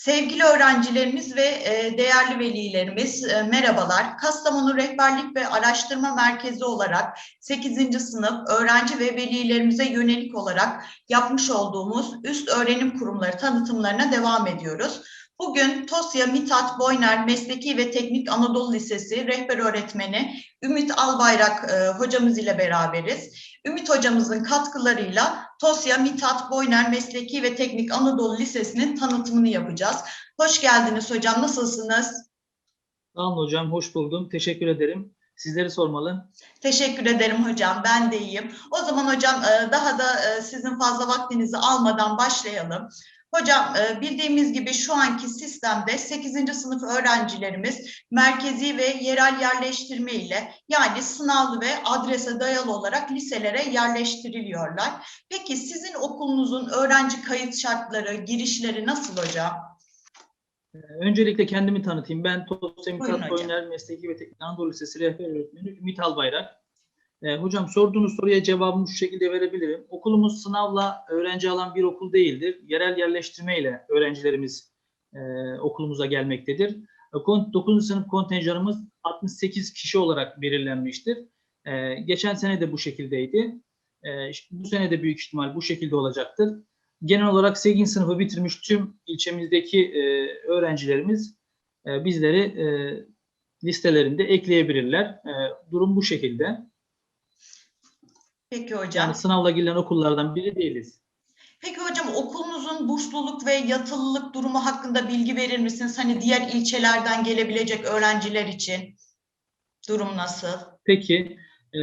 Sevgili öğrencilerimiz ve e, değerli velilerimiz e, merhabalar. Kastamonu Rehberlik ve Araştırma Merkezi olarak 8. sınıf öğrenci ve velilerimize yönelik olarak yapmış olduğumuz üst öğrenim kurumları tanıtımlarına devam ediyoruz. Bugün Tosya Mithat Boyner Mesleki ve Teknik Anadolu Lisesi rehber öğretmeni Ümit Albayrak e, hocamız ile beraberiz. Ümit hocamızın katkılarıyla Tosya Mithat Boyner Mesleki ve Teknik Anadolu Lisesi'nin tanıtımını yapacağız. Hoş geldiniz hocam, nasılsınız? Sağ olun hocam, hoş buldum. Teşekkür ederim. Sizleri sormalı. Teşekkür ederim hocam, ben de iyiyim. O zaman hocam e, daha da e, sizin fazla vaktinizi almadan başlayalım. Hocam e, bildiğimiz gibi şu anki sistemde 8. sınıf öğrencilerimiz merkezi ve yerel yerleştirme ile yani sınavlı ve adrese dayalı olarak liselere yerleştiriliyorlar. Peki sizin okulunuzun öğrenci kayıt şartları, girişleri nasıl hocam? Ee, Öncelikle kendimi tanıtayım. Ben hocam. Boyner Mesleki ve Teknik Anadolu Lisesi rehber öğretmeni Ümit Albayrak. Ee, hocam sorduğunuz soruya cevabımı şu şekilde verebilirim. Okulumuz sınavla öğrenci alan bir okul değildir. Yerel yerleştirme ile öğrencilerimiz e, okulumuza gelmektedir. 9. sınıf kontenjanımız 68 kişi olarak belirlenmiştir. Ee, geçen sene de bu şekildeydi. Ee, bu sene de büyük ihtimal bu şekilde olacaktır. Genel olarak 8. sınıfı bitirmiş tüm ilçemizdeki e, öğrencilerimiz e, bizleri e, listelerinde ekleyebilirler. E, durum bu şekilde. Peki hocam. Yani sınavla girilen okullardan biri değiliz. Peki hocam okulunuzun bursluluk ve yatılılık durumu hakkında bilgi verir misiniz? Hani diğer ilçelerden gelebilecek öğrenciler için durum nasıl? Peki e,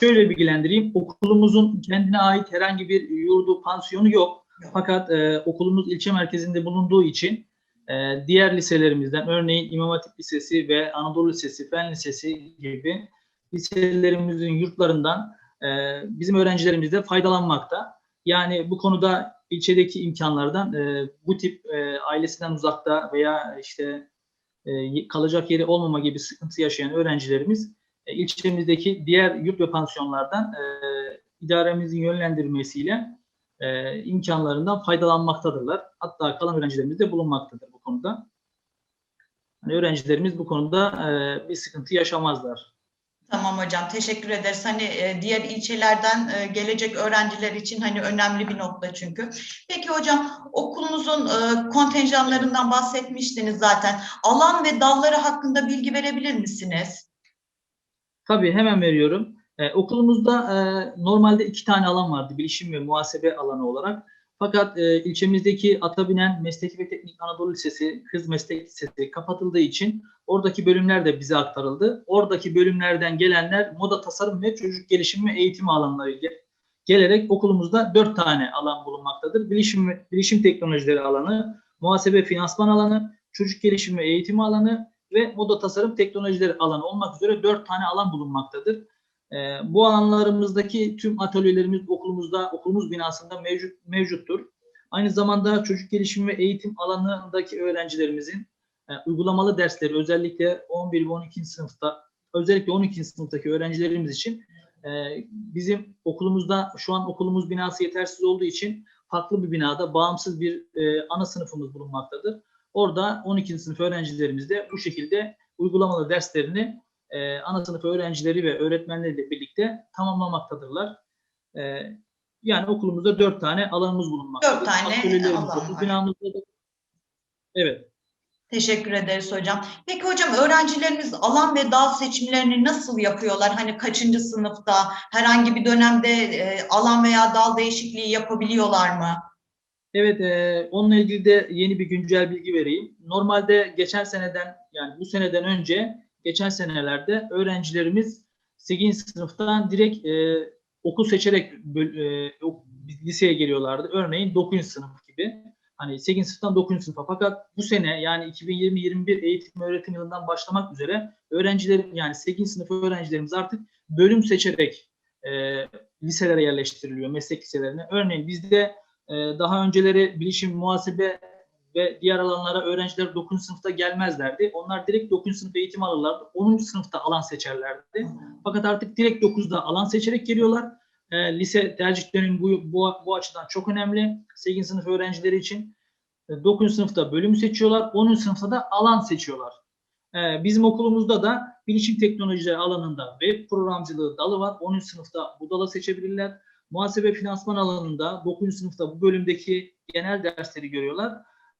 şöyle bilgilendireyim. Okulumuzun kendine ait herhangi bir yurdu, pansiyonu yok. Yok. Fakat e, okulumuz ilçe merkezinde bulunduğu için e, diğer liselerimizden örneğin İmam Hatip Lisesi ve Anadolu Lisesi, Fen Lisesi gibi liselerimizin yurtlarından e, bizim öğrencilerimiz de faydalanmakta. Yani bu konuda ilçedeki imkanlardan e, bu tip e, ailesinden uzakta veya işte e, kalacak yeri olmama gibi sıkıntı yaşayan öğrencilerimiz ilçemizdeki diğer yurt ve pansiyonlardan e, idaremizin yönlendirmesiyle e, imkanlarından faydalanmaktadırlar. Hatta kalan öğrencilerimiz de bulunmaktadır bu konuda. Hani öğrencilerimiz bu konuda bir sıkıntı yaşamazlar. Tamam hocam teşekkür ederiz. Hani e, diğer ilçelerden e, gelecek öğrenciler için hani önemli bir nokta çünkü. Peki hocam okulunuzun e, kontenjanlarından bahsetmiştiniz zaten. Alan ve dalları hakkında bilgi verebilir misiniz? Tabii hemen veriyorum. Ee, okulumuzda e, normalde iki tane alan vardı. Bilişim ve muhasebe alanı olarak. Fakat e, ilçemizdeki Atabinen Mesleki ve Teknik Anadolu Lisesi, Kız Meslek Lisesi kapatıldığı için oradaki bölümler de bize aktarıldı. Oradaki bölümlerden gelenler moda tasarım ve çocuk gelişimi ve eğitim alanları ge- gelerek okulumuzda dört tane alan bulunmaktadır. Bilişim, bilişim teknolojileri alanı, muhasebe finansman alanı, çocuk gelişimi ve eğitimi alanı ve moda tasarım teknolojileri alanı olmak üzere dört tane alan bulunmaktadır. Ee, bu alanlarımızdaki tüm atölyelerimiz okulumuzda, okulumuz binasında mevcut mevcuttur. Aynı zamanda çocuk gelişimi ve eğitim alanındaki öğrencilerimizin e, uygulamalı dersleri özellikle 11 ve 12. sınıfta özellikle 12. sınıftaki öğrencilerimiz için e, bizim okulumuzda şu an okulumuz binası yetersiz olduğu için farklı bir binada bağımsız bir e, ana sınıfımız bulunmaktadır. Orada 12. sınıf öğrencilerimiz de bu şekilde uygulamalı derslerini e, ana sınıf öğrencileri ve öğretmenleriyle birlikte tamamlamaktadırlar. E, yani okulumuzda dört tane alanımız bulunmaktadır. Dört tane alan okul var. binamızda da- Evet. Teşekkür ederiz hocam. Peki hocam öğrencilerimiz alan ve dal seçimlerini nasıl yapıyorlar? Hani kaçıncı sınıfta herhangi bir dönemde e, alan veya dal değişikliği yapabiliyorlar mı? Evet, e, onunla ilgili de yeni bir güncel bilgi vereyim. Normalde geçen seneden yani bu seneden önce geçen senelerde öğrencilerimiz 8. sınıftan direkt e, okul seçerek e, liseye geliyorlardı. Örneğin 9. sınıf gibi. Hani 8. sınıftan 9. sınıfa. Fakat bu sene yani 2020-21 eğitim öğretim yılından başlamak üzere öğrencilerim yani 8. sınıf öğrencilerimiz artık bölüm seçerek e, liselere yerleştiriliyor, meslek liselerine. Örneğin bizde ee, daha önceleri bilişim, muhasebe ve diğer alanlara öğrenciler 9. sınıfta gelmezlerdi. Onlar direkt 9. sınıf eğitim alırlardı. 10. sınıfta alan seçerlerdi. Fakat artık direkt 9'da alan seçerek geliyorlar. Ee, lise tercih dönemi bu, bu, bu açıdan çok önemli. 8. sınıf öğrencileri için. 9. sınıfta bölümü seçiyorlar. 10. sınıfta da alan seçiyorlar. E, bizim okulumuzda da bilişim teknolojileri alanında web programcılığı dalı var. 10. sınıfta bu dalı seçebilirler. Muhasebe finansman alanında 9. sınıfta bu bölümdeki genel dersleri görüyorlar.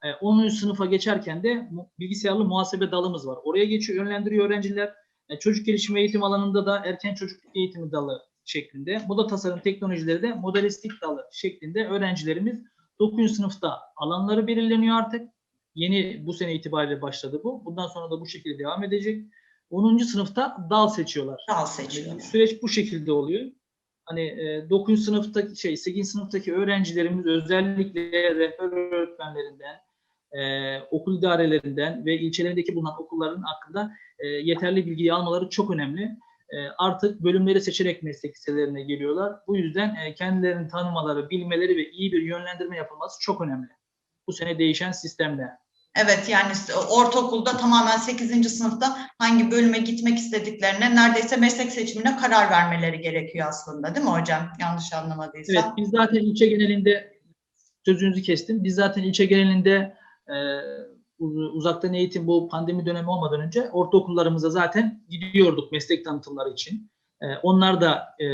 E, 10. sınıfa geçerken de bilgisayarlı muhasebe dalımız var. Oraya geçiyor, yönlendiriyor öğrenciler. E, çocuk gelişimi eğitim alanında da erken çocukluk eğitimi dalı şeklinde. Moda tasarım teknolojileri de modelistlik dalı şeklinde öğrencilerimiz 9. sınıfta alanları belirleniyor artık. Yeni bu sene itibariyle başladı bu. Bundan sonra da bu şekilde devam edecek. 10. sınıfta dal seçiyorlar. Dal seçiyor. Süreç bu şekilde oluyor. Hani e, 9. sınıftaki şey 8. sınıftaki öğrencilerimiz özellikle rehber öğretmenlerinden, e, okul idarelerinden ve ilçelerindeki bulunan okulların hakkında e, yeterli bilgiyi almaları çok önemli. E, artık bölümleri seçerek meslek liselerine geliyorlar. Bu yüzden e, kendilerini tanımaları, bilmeleri ve iyi bir yönlendirme yapılması çok önemli. Bu sene değişen sistemle. Evet yani ortaokulda tamamen 8. sınıfta hangi bölüme gitmek istediklerine neredeyse meslek seçimine karar vermeleri gerekiyor aslında değil mi hocam? Yanlış anlamadıysam. Evet, biz zaten ilçe genelinde sözünüzü kestim. Biz zaten ilçe genelinde e, uz- uzaktan eğitim bu pandemi dönemi olmadan önce ortaokullarımıza zaten gidiyorduk meslek tanıtımları için. E, onlar da e,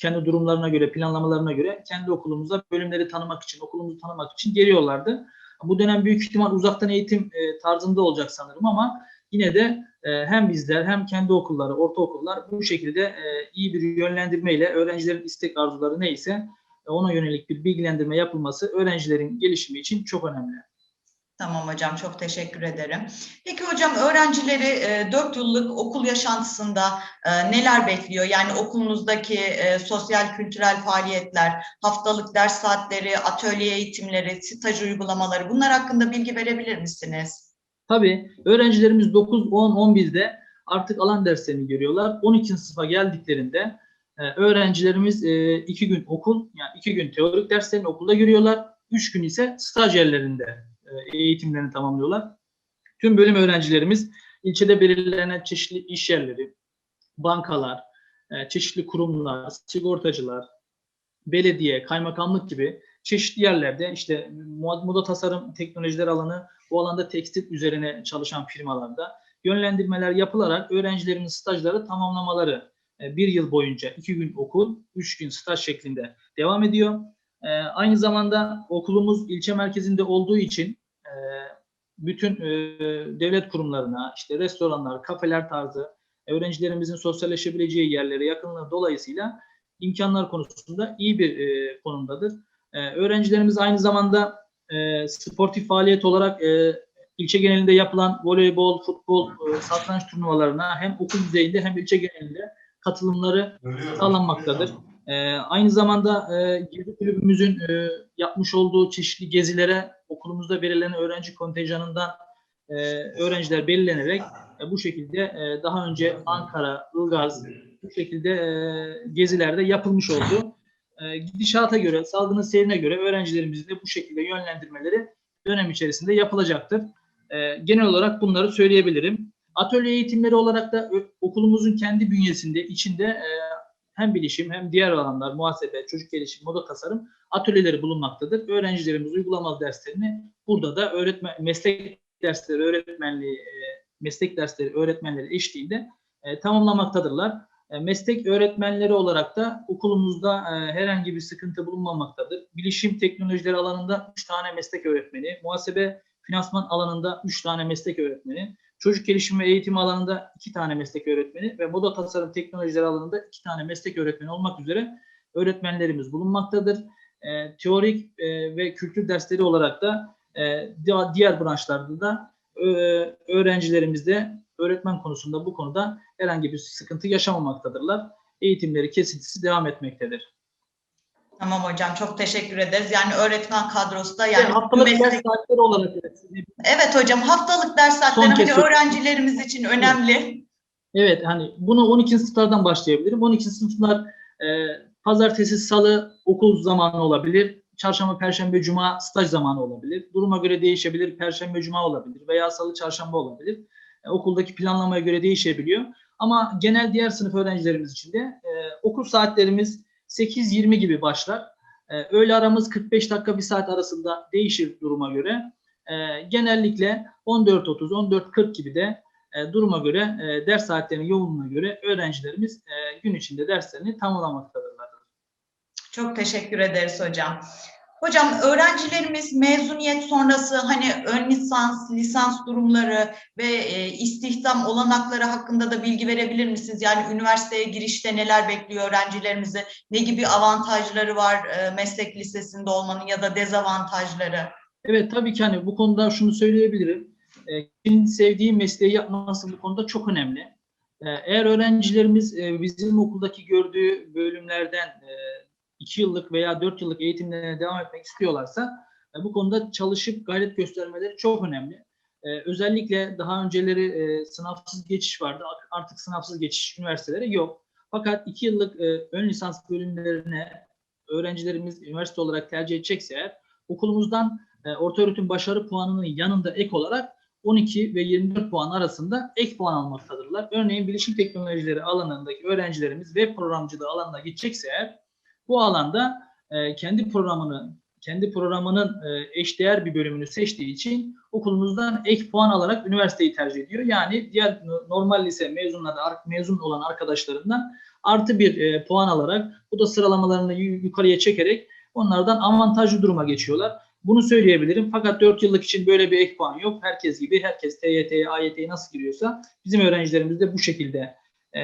kendi durumlarına göre, planlamalarına göre kendi okulumuza bölümleri tanımak için, okulumuzu tanımak için geliyorlardı. Bu dönem büyük ihtimal uzaktan eğitim e, tarzında olacak sanırım ama yine de e, hem bizler hem kendi okulları, ortaokullar bu şekilde e, iyi bir yönlendirmeyle öğrencilerin istek arzuları neyse e, ona yönelik bir bilgilendirme yapılması öğrencilerin gelişimi için çok önemli. Tamam hocam çok teşekkür ederim. Peki hocam öğrencileri e, 4 yıllık okul yaşantısında e, neler bekliyor? Yani okulunuzdaki e, sosyal kültürel faaliyetler, haftalık ders saatleri, atölye eğitimleri, staj uygulamaları bunlar hakkında bilgi verebilir misiniz? Tabii öğrencilerimiz 9, 10, 11'de artık alan derslerini görüyorlar. 12. sınıfa geldiklerinde e, öğrencilerimiz 2 gün okul, yani 2 gün teorik derslerini okulda görüyorlar. 3 gün ise staj yerlerinde e, eğitimlerini tamamlıyorlar. Tüm bölüm öğrencilerimiz ilçede belirlenen çeşitli iş yerleri, bankalar, e, çeşitli kurumlar, sigortacılar, belediye, kaymakamlık gibi çeşitli yerlerde işte moda tasarım teknolojileri alanı bu alanda tekstil üzerine çalışan firmalarda yönlendirmeler yapılarak öğrencilerin stajları tamamlamaları e, bir yıl boyunca iki gün okul, üç gün staj şeklinde devam ediyor. E, Aynı zamanda okulumuz ilçe merkezinde olduğu için e, bütün e, devlet kurumlarına, işte restoranlar, kafeler tarzı öğrencilerimizin sosyalleşebileceği yerlere yakınlığı dolayısıyla imkanlar konusunda iyi bir e, konumdadır. E, öğrencilerimiz aynı zamanda e, sportif faaliyet olarak e, ilçe genelinde yapılan voleybol, futbol, e, satranç turnuvalarına hem okul düzeyinde hem ilçe genelinde katılımları sağlanmaktadır. E, aynı zamanda e, Gezi Kulübümüzün e, yapmış olduğu çeşitli gezilere okulumuzda belirlenen öğrenci kontenjanından e, öğrenciler belirlenerek e, bu şekilde e, daha önce Ankara, Ilgaz bu şekilde e, gezilerde yapılmış oldu. E, gidişata göre, salgının seyrine göre öğrencilerimizin de bu şekilde yönlendirmeleri dönem içerisinde yapılacaktır. E, genel olarak bunları söyleyebilirim. Atölye eğitimleri olarak da okulumuzun kendi bünyesinde, içinde e, hem bilişim hem diğer alanlar, muhasebe, çocuk gelişim, moda tasarım atölyeleri bulunmaktadır. Öğrencilerimiz uygulamalı derslerini burada da öğretmen, meslek dersleri, öğretmenliği, e, meslek dersleri öğretmenleri eşliğinde e, tamamlamaktadırlar. E, meslek öğretmenleri olarak da okulumuzda herhangi bir sıkıntı bulunmamaktadır. Bilişim teknolojileri alanında 3 tane meslek öğretmeni, muhasebe finansman alanında 3 tane meslek öğretmeni, çocuk gelişimi ve eğitim alanında 2 tane meslek öğretmeni ve moda tasarım teknolojileri alanında 2 tane meslek öğretmeni olmak üzere öğretmenlerimiz bulunmaktadır. E, teorik e, ve kültür dersleri olarak da e, di- diğer branşlarda da e, öğrencilerimizde öğretmen konusunda bu konuda herhangi bir sıkıntı yaşamamaktadırlar. Eğitimleri kesintisi devam etmektedir. Tamam hocam çok teşekkür ederiz. Yani öğretmen kadrosu da Yani yani haftalık meslek- ders saatleri olarak evet, Evet hocam haftalık ders saatleri hani öğrencilerimiz için önemli. Evet hani bunu 12. sınıflardan başlayabilirim. 12. sınıflar e, pazartesi, salı okul zamanı olabilir. Çarşamba, perşembe, cuma staj zamanı olabilir. Duruma göre değişebilir. Perşembe, cuma olabilir veya salı, çarşamba olabilir. E, okuldaki planlamaya göre değişebiliyor. Ama genel diğer sınıf öğrencilerimiz için de e, okul saatlerimiz 8-20 gibi başlar. E, öğle aramız 45 dakika bir saat arasında değişir duruma göre. e, genellikle 14.30, 14.40 gibi de e, duruma göre, e, ders saatlerinin yoğunluğuna göre öğrencilerimiz e, gün içinde derslerini tamamlamaktadırlar. Çok teşekkür ederiz hocam. Hocam öğrencilerimiz mezuniyet sonrası hani ön lisans, lisans durumları ve e, istihdam olanakları hakkında da bilgi verebilir misiniz? Yani üniversiteye girişte neler bekliyor öğrencilerimizi? Ne gibi avantajları var e, meslek lisesinde olmanın ya da dezavantajları? Evet tabii ki hani bu konuda şunu söyleyebilirim. E, Kişinin sevdiği mesleği yapması bu konuda çok önemli. E, Eğer öğrencilerimiz e, bizim okuldaki gördüğü bölümlerden e, iki yıllık veya dört yıllık eğitimlerine devam etmek istiyorlarsa e, bu konuda çalışıp gayret göstermeleri çok önemli. E, Özellikle daha önceleri e, sınavsız geçiş vardı. Artık sınavsız geçiş üniversitelere yok. Fakat iki yıllık e, ön lisans bölümlerine öğrencilerimiz üniversite olarak tercih edecekse eğer okulumuzdan e, orta öğretim başarı puanının yanında ek olarak 12 ve 24 puan arasında ek puan almaktadırlar. Örneğin bilişim teknolojileri alanındaki öğrencilerimiz web programcılığı alanına gidecekse eğer bu alanda e, kendi programını kendi programının e, eşdeğer bir bölümünü seçtiği için okulumuzdan ek puan alarak üniversiteyi tercih ediyor. Yani diğer normal lise mezunları mezun olan arkadaşlarından artı bir e, puan alarak bu da sıralamalarını yukarıya çekerek onlardan avantajlı duruma geçiyorlar. Bunu söyleyebilirim. Fakat 4 yıllık için böyle bir ek puan yok. Herkes gibi herkes TYT'ye, AYT'ye nasıl giriyorsa bizim öğrencilerimiz de bu şekilde e,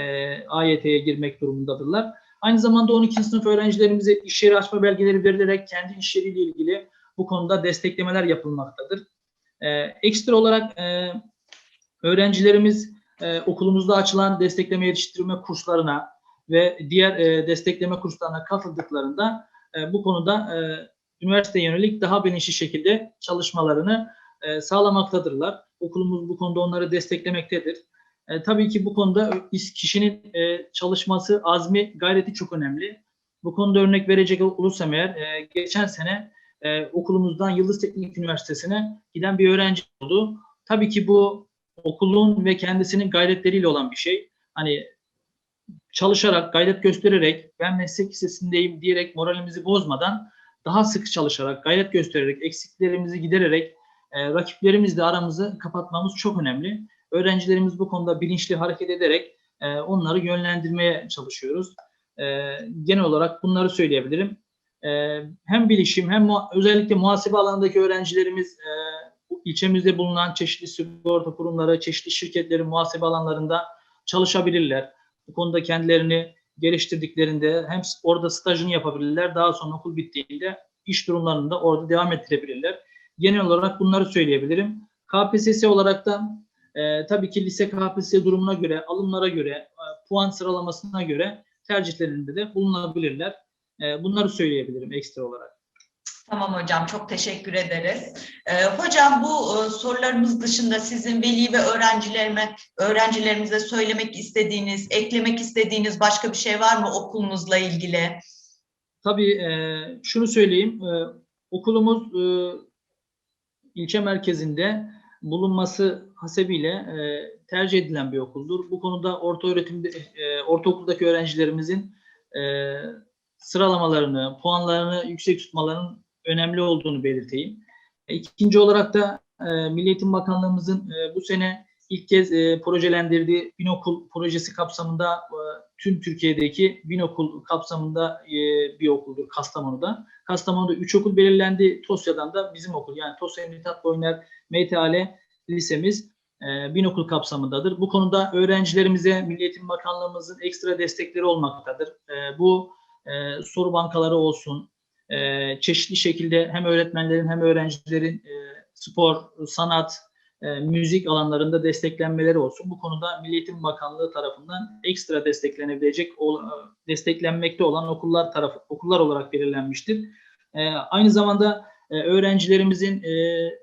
AYT'ye girmek durumundadırlar. Aynı zamanda 12. sınıf öğrencilerimize iş yeri açma belgeleri verilerek kendi iş yeriyle ilgili bu konuda desteklemeler yapılmaktadır. E, ekstra olarak e, öğrencilerimiz e, okulumuzda açılan destekleme yetiştirme kurslarına ve diğer e, destekleme kurslarına katıldıklarında e, bu konuda e, üniversiteye yönelik daha bilinçli şekilde çalışmalarını e, sağlamaktadırlar. Okulumuz bu konuda onları desteklemektedir. E, tabii ki bu konuda kişinin e, çalışması, azmi, gayreti çok önemli. Bu konuda örnek verecek olursam eğer, e, geçen sene e, okulumuzdan Yıldız Teknik Üniversitesi'ne giden bir öğrenci oldu. Tabii ki bu okulun ve kendisinin gayretleriyle olan bir şey. Hani çalışarak, gayret göstererek, ben meslek lisesindeyim diyerek moralimizi bozmadan daha sık çalışarak, gayret göstererek, eksiklerimizi gidererek e, rakiplerimizle aramızı kapatmamız çok önemli. Öğrencilerimiz bu konuda bilinçli hareket ederek e, onları yönlendirmeye çalışıyoruz. E, genel olarak bunları söyleyebilirim. E, hem bilişim hem mu özellikle muhasebe alanındaki öğrencilerimiz e, ilçemizde bulunan çeşitli sigorta kurumları, çeşitli şirketlerin muhasebe alanlarında çalışabilirler. Bu konuda kendilerini geliştirdiklerinde hem orada stajını yapabilirler. Daha sonra okul bittiğinde iş durumlarında orada devam ettirebilirler. Genel olarak bunları söyleyebilirim. KPSS olarak da e, tabii ki lise KPSS durumuna göre, alımlara göre, e, puan sıralamasına göre tercihlerinde de bulunabilirler. E, bunları söyleyebilirim ekstra olarak. Tamam hocam çok teşekkür ederiz. Ee, hocam bu e, sorularımız dışında sizin veli ve öğrencilerime öğrencilerimize söylemek istediğiniz, eklemek istediğiniz başka bir şey var mı okulunuzla ilgili? Tabii e, şunu söyleyeyim. E, okulumuz e, ilçe merkezinde bulunması hasebiyle e, tercih edilen bir okuldur. Bu konuda orta öğretimde e, ortaokuldaki öğrencilerimizin e, sıralamalarını, puanlarını yüksek tutmalarının önemli olduğunu belirteyim. E, ikinci olarak da e, Milli Eğitim Bakanlığımızın e, bu sene ilk kez e, projelendirdiği Binokul projesi kapsamında e, tüm Türkiye'deki Binokul kapsamında e, bir okuldur Kastamonu'da. Kastamonu'da 3 okul belirlendi. Tosya'dan da bizim okul yani Tosya Mithat Boyner MTAL lisemiz e, Binokul kapsamındadır. Bu konuda öğrencilerimize Milli Eğitim Bakanlığımızın ekstra destekleri olmaktadır. E, bu e, soru bankaları olsun, çeşitli şekilde hem öğretmenlerin hem öğrencilerin spor, sanat, müzik alanlarında desteklenmeleri olsun. Bu konuda Milli Eğitim Bakanlığı tarafından ekstra desteklenebilecek, desteklenmekte olan okullar tarafı okullar olarak belirlenmiştir. Aynı zamanda öğrencilerimizin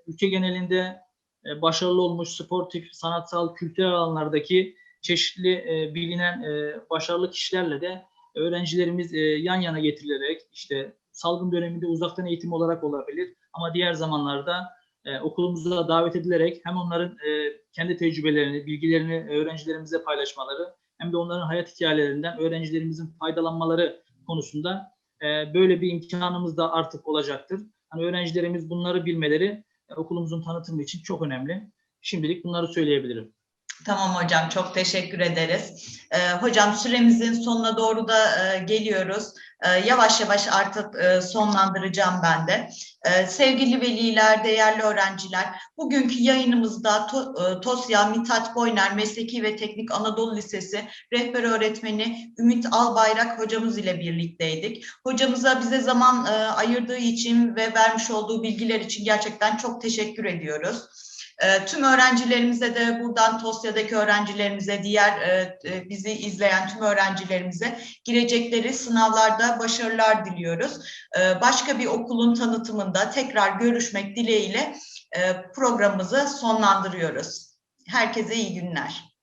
ülke genelinde e, başarılı olmuş sportif, sanatsal, kültürel alanlardaki çeşitli e, bilinen e, başarılı kişilerle de öğrencilerimiz e, yan yana getirilerek işte salgın döneminde uzaktan eğitim olarak olabilir ama diğer zamanlarda e, okulumuza davet edilerek hem onların kendi tecrübelerini, bilgilerini öğrencilerimize paylaşmaları hem de onların hayat hikayelerinden öğrencilerimizin faydalanmaları konusunda böyle bir imkanımız da artık olacaktır. Hani öğrencilerimiz bunları bilmeleri okulumuzun tanıtımı için çok önemli. Şimdilik bunları söyleyebilirim. Tamam hocam çok teşekkür ederiz. Ee, hocam süremizin sonuna doğru da e, geliyoruz. E, yavaş yavaş artık e, sonlandıracağım ben de. E, sevgili veliler, değerli öğrenciler, bugünkü yayınımızda e, TOSYA Mithat Boyner Mesleki ve Teknik Anadolu Lisesi rehber öğretmeni Ümit Albayrak hocamız ile birlikteydik. Hocamıza bize zaman e, ayırdığı için ve vermiş olduğu bilgiler için gerçekten çok teşekkür ediyoruz. E, tüm öğrencilerimize de buradan TOSYA'daki öğrencilerimize, diğer e, e, bizi izleyen tüm öğrencilerimize girecekleri sınavlarda başarılar diliyoruz. E, başka bir okulun tanıtımında tekrar görüşmek dileğiyle e, programımızı sonlandırıyoruz. Herkese iyi günler.